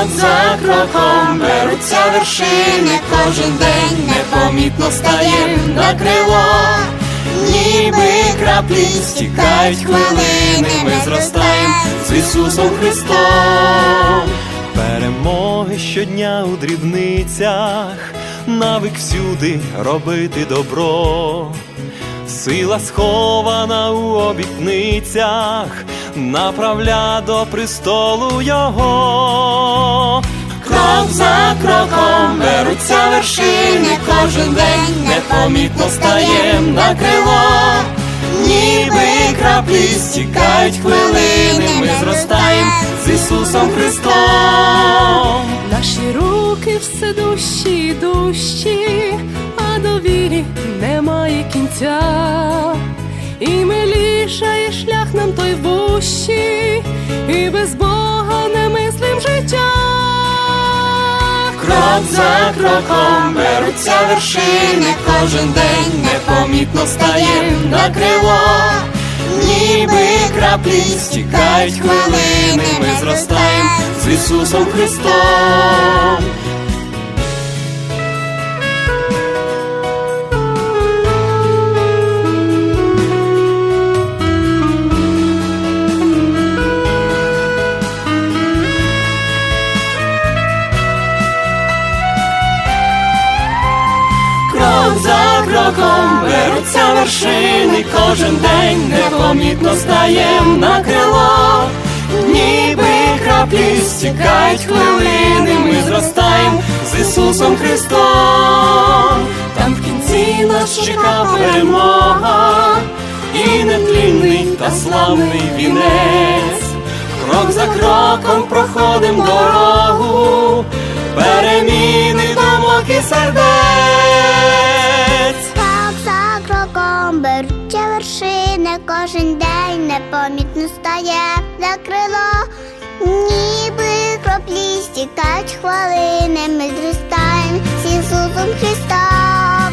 Крок за кроком беруться вершини, кожен день непомітно стає на крило, ніби краплі стікають хвилини, ми зростаємо з Ісусом Христом. Перемоги щодня у дрібницях, навик всюди робити добро. Сила схована у обітницях, направля до престолу його. Крок за кроком беруться вершини, кожен день непомітно стаєм на крило, ніби краплі стікають хвилини, ми зростаємо з Ісусом Христом. Наші руки все дужчі і дужчі, а довірі немає кінця. І милішає шлях нам той вущий, і без Бога не мислим життя. Крок за кроком беруться вершини, кожен день непомітно стаєм на крило, ніби краплі стікають хвилини, ми зростаємо з Ісусом Христом. Кроком беруться вершини, кожен день непомітно стаєм на крило, ніби краплі стікають хвилини, ми зростаємо з Ісусом Христом. Там в кінці нас чекав перемога, і нетлінний та славний вінець. Крок за кроком проходим дорогу, беруться вершини, кожен день непомітно стає за крило, ніби краплі стікають хвилини, ми зростаємо з Ісусом Христом.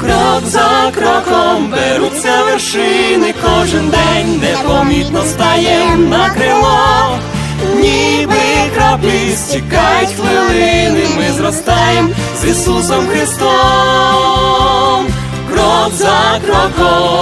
Крок за кроком беруться вершини, кожен день непомітно стаєм на крило, ніби краплі стікають хвилини, ми зростаємо з Ісусом Христом, крок за кроком.